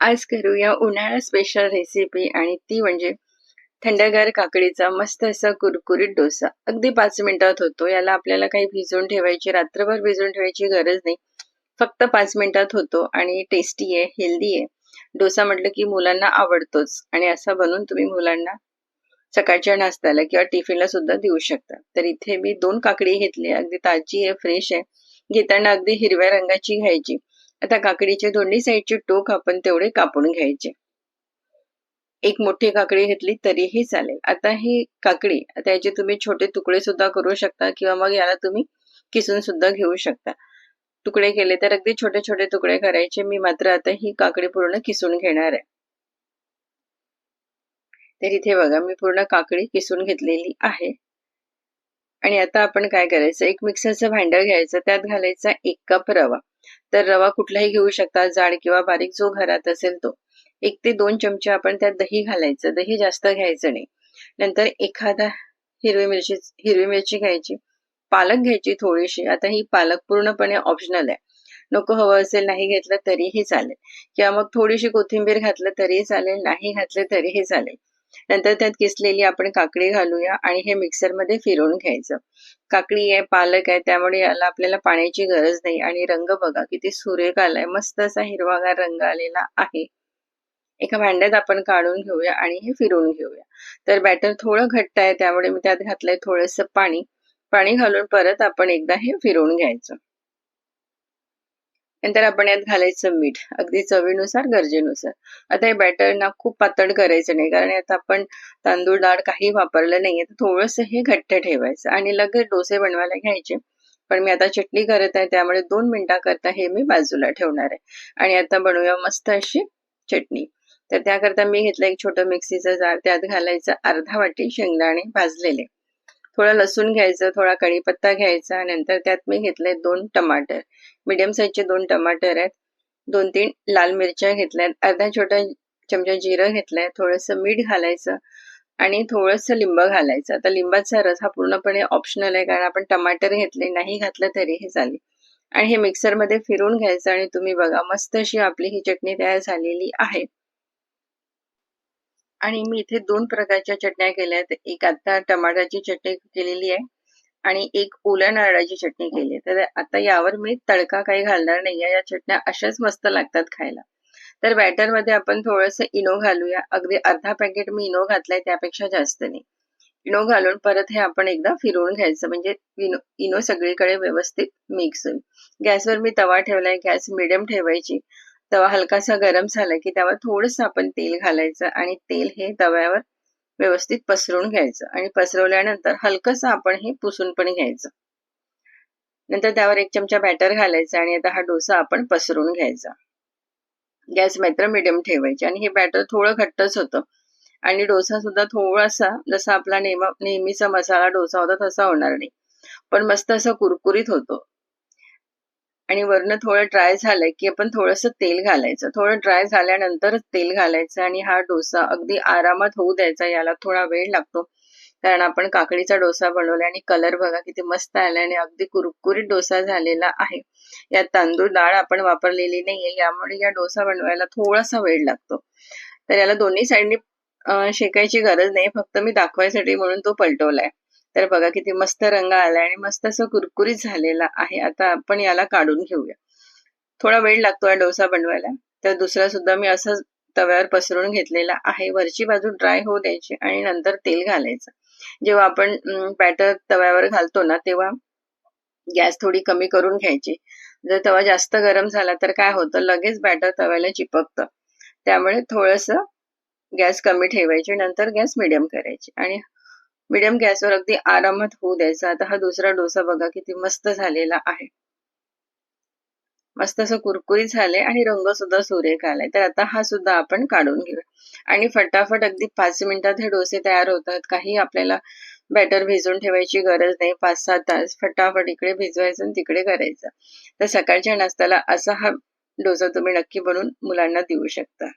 आज करूया उन्हाळा स्पेशल रेसिपी आणि ती म्हणजे थंडगार काकडीचा मस्त असा कुरकुरीत डोसा. अगदी पाच मिनिटात होतो. याला आपल्याला काही भिजवून ठेवायची रात्रभर भिजवून ठेवायची गरज नाही. फक्त पाच मिनिटात होतो आणि टेस्टी आहे हेल्दी आहे. डोसा म्हटलं की मुलांना आवडतोच आणि असा बनवून तुम्ही मुलांना सकाळच्या नाश्त्याला किंवा टिफिनला सुद्धा देऊ शकता. तर इथे मी दोन काकडी घेतली अगदी ताजी आहे फ्रेश आहे. घेताना अगदी हिरव्या रंगाची घ्यायची. आता काकडीचे दोन्ही साईडचे टोक आपण तेवढे कापून घ्यायचे. एक मोठी काकडी घेतली तरीही चालेल. आता ही काकडी आता याचे तुम्ही छोटे तुकडे सुद्धा करू शकता किंवा मग याला तुम्ही किसून सुद्धा घेऊ शकता. तुकडे केले तर अगदी छोटे छोटे तुकडे करायचे. मी मात्र आता ही काकडी पूर्ण किसून घेणार आहे. तर इथे बघा मी पूर्ण काकडी किसून घेतलेली आहे. आणि आता आपण काय करायचं? एक मिक्सरचं भांडं घ्यायचं त्यात घालायचा एक कप रवा. तर रवा कुठलाही घेऊ शकता जाड किंवा बारीक जो घरात असेल तो. एक ते दोन चमचे आपण त्यात दही घालायचं. दही जास्त घ्यायचं नाही. नंतर एखादा हिरवी मिरची हिरवी मिरची घ्यायची. पालक घ्यायची थोडीशी. आता ही पालक पूर्णपणे ऑप्शनल आहे. नको हवं असेल नाही घेतलं तरीही चालेल. किंवा मग थोडीशी कोथिंबीर घातलं तरीही चालेल नाही घातलं तरीही चालेल. नंतर त्यात किसलेली आपण काकडी घालूया आणि हे मिक्सरमध्ये फिरवून घ्यायचं. काकडी आहे पालक आहे त्यामुळे याला आपल्याला पाण्याची गरज नाही. आणि रंग बघा किती सुरेख आलाय. मस्त असा हिरवागार रंग आलेला आहे. एका भांड्यात आपण काढून घेऊया आणि हे फिरवून घेऊया. तर बॅटर थोडं घट्ट आहे त्यामुळे मी त्यात घातलंय थोडंसं पाणी. पाणी घालून परत आपण एकदा हे फिरवून घ्यायचं. नंतर आपण यात घालायचं मीठ अगदी चवीनुसार गरजेनुसार. आता हे बॅटर ना खूप पातळ करायचं नाही कारण आता आपण तांदूळ डाळ काही वापरलं नाहीये तर थोडस हे घट्ट ठेवायचं. आणि लगेच डोसे बनवायला घ्यायचे पण मी आता चटणी करत आहे त्यामुळे दोन मिनिटाकरता हे मी बाजूला ठेवणार आहे. आणि आता बनवूया मस्त अशी चटणी. तर त्याकरता मी घेतलं एक छोटं मिक्सीचं जार त्यात घालायचं अर्धा वाटी शेंगदाणे भाजलेले. थोडा लसूण घ्यायचं थोडा कढीपत्ता घ्यायचा नंतर त्यात मी घेतले दोन टमाटर. मीडियम साईजचे दोन टमाटर आहेत. दोन तीन लाल मिरच्या घेतल्यात अर्धा छोटा चमचा जिरं घेतलंय. थोडंसं मीठ घालायचं आणि थोडंसं लिंब घालायचं. आता लिंबाचा रस हा पूर्णपणे ऑप्शनल आहे कारण आपण टमाटर घेतले नाही घातलं तरी हे चालेल. आणि हे मिक्सरमध्ये फिरून घ्यायचं आणि तुम्ही बघा मस्त अशी आपली ही चटणी तयार झालेली आहे. आणि मी इथे दोन प्रकारच्या चटण्या केल्या आहेत. एक आता टमाटाची चटणी केलेली आहे आणि एक ओल्या नारळाची चटणी केली आहे. तर आता यावर मी तडका काही घालणार नाहीये. या चटण्या अशाच मस्त लागतात खायला. तर बॅटरमध्ये आपण थोडस इनो घालूया. अगदी अर्धा पॅकेट मी इनो घातलाय त्यापेक्षा जास्त नाही. इनो घालून परत हे आपण एकदा फिरवून घ्यायचं. म्हणजे इनो इनो सगळीकडे व्यवस्थित मिक्स होईल. गॅसवर मी तवा ठेवलाय. गॅस मिडियम ठेवायची. तवा हलकासा गरम झाला की त्यावर थोडस आपण तेल घालायचं आणि तेल हे तव्यावर व्यवस्थित पसरवून घ्यायचं आणि पसरवल्यानंतर हलकंसं आपण हे पुसून पण घ्यायचं. नंतर त्यावर एक चमचा बॅटर घालायचा आणि आता हा डोसा आपण पसरून घ्यायचा. गॅस मात्र मिडियम ठेवायचे आणि हे बॅटर थोडं घट्टच होतं. आणि डोसा सुद्धा थोडासा जसा आपला नेहमीचा मसाला डोसा होता तसा होणार नाही. पण मस्त असा कुरकुरीत होतो. आणि वरनं थोडं ड्राय झालंय की आपण थोडंसं तेल घालायचं. थोडं ड्राय झाल्यानंतरच तेल घालायचं आणि हा डोसा अगदी आरामात होऊ द्यायचा याला थोडा वेळ लागतो. कारण आपण काकडीचा डोसा बनवलाय आणि कलर बघा किती मस्त आलाय आणि अगदी कुरकुरीत डोसा झालेला आहे. यात तांदूळ डाळ आपण वापरलेली नाहीये यामुळे या डोसा बनवायला थोडासा वेळ लागतो. तर याला दोन्ही साईडनी शेकायची गरज नाही. फक्त मी दाखवायसाठी म्हणून तो पलटवलाय. तर बघा किती मस्त रंग आलाय आणि मस्त असं कुरकुरीत झालेला आहे. आता आपण याला काढून घेऊया. थोडा वेळ लागतो या डोसा बनवायला. तर दुसरा सुद्धा मी असं तव्यावर पसरून घेतलेला आहे. वरची बाजू ड्राय होऊ द्यायची आणि नंतर तेल घालायचं. जेव्हा आपण बॅटर तव्यावर घालतो ना तेव्हा गॅस थोडी कमी करून घ्यायची. जर तवा जास्त गरम झाला तर काय होतं? लगेच बॅटर तव्याला चिपकतं. त्यामुळे थोडस गॅस कमी ठेवायची. नंतर गॅस मिडियम करायची. आणि मिडियम गॅसवर अगदी आरामात होऊ द्यायचा. आता हा दुसरा डोसा बघा किती मस्त झालेला आहे. मस्त असं कुरकुरीत झाले आणि रंग सुद्धा सुरेख आलाय तर आता हा सुद्धा आपण काढून घेऊया. आणि फटाफट अगदी पाच मिनिटात हे डोसे तयार होतात. काही आपल्याला बॅटर भिजवून ठेवायची गरज नाही. पाच सहा तास फटाफट इकडे भिजवायचं आणि तिकडे करायचं. तर सकाळच्या नाश्त्याला असा हा डोसा तुम्ही नक्की बनवून मुलांना देऊ शकता.